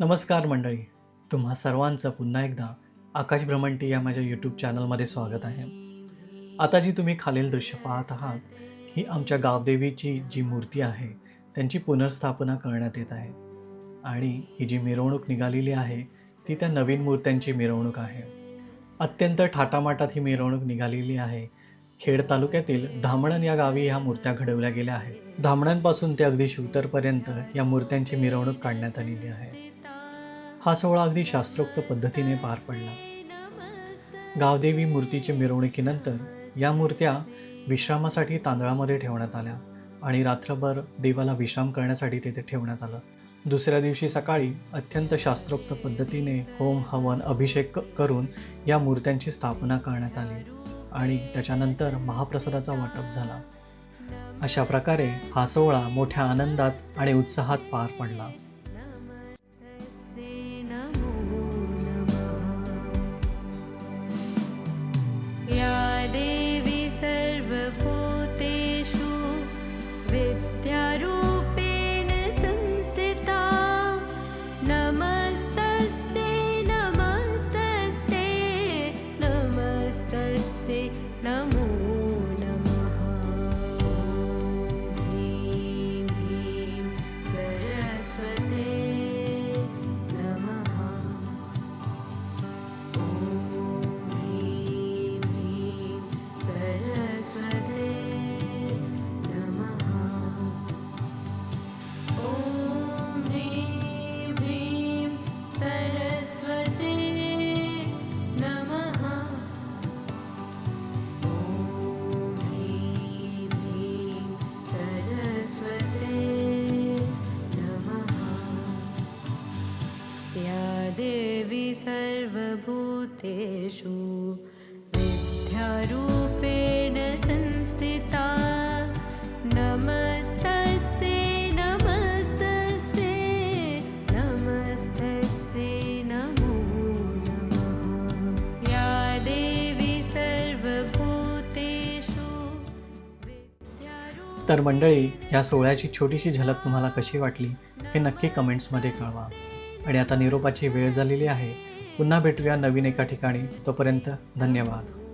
नमस्कार मंडळी. तुम्हा सर्वांचं पुन्हा एकदा आकाश भ्रमंटी या माझ्या यूट्यूब चॅनलमध्ये स्वागत आहे. आता जी तुम्ही खालील दृश्य पाहत आहात ही आमच्या गावदेवीची जी मूर्ती आहे त्यांची पुनर्स्थापना करण्यात येत आहे. आणि ही जी मिरवणूक निघालेली आहे ती त्या नवीन मूर्त्यांची मिरवणूक आहे. अत्यंत ठाटामाटात ही मिरवणूक निघालेली आहे खेड तालुक्यातील धामणन या गावी ह्या मूर्त्या घडवल्या गेल्या आहेत. धामणांपासून ते अगदी शिवतरपर्यंत या मूर्त्यांची मिरवणूक काढण्यात आलेली आहे. हा सोहळा अगदी शास्त्रोक्त पद्धतीने पार पडला. गावदेवी मूर्तीच्या मिरवणुकीनंतर या मूर्त्या विश्रामासाठी तांदळामध्ये ठेवण्यात आल्या आणि रात्रभर देवाला विश्राम करण्यासाठी तेथे ठेवण्यात आलं. दुसऱ्या दिवशी सकाळी अत्यंत शास्त्रोक्त पद्धतीने होम हवन अभिषेक करून या मूर्त्यांची स्थापना करण्यात आली. आणि त्याच्यानंतर महाप्रसादाचा वाटप झाला. अशा प्रकारे हा सोहळा मोठ्या आनंदात आणि उत्साहात पार पडला. नमः देवी सर्वभूतेषु विद्यारूपेण संस्थिता। नमस्तस्यै नमस्तस्यै नमस्तस्यै नमो नमः। या देवी सर्वभूतेषु तर मंडळी या सोहळ्याची छोटीशी झलक तुम्हाला कशी वाटली हे नक्की कमेंट्समध्ये कळवा. आणि आता निरोपाची वेळ झालेली आहे. पुन्हा भेटूया नवीन एका ठिकाणी. तोपर्यंत धन्यवाद.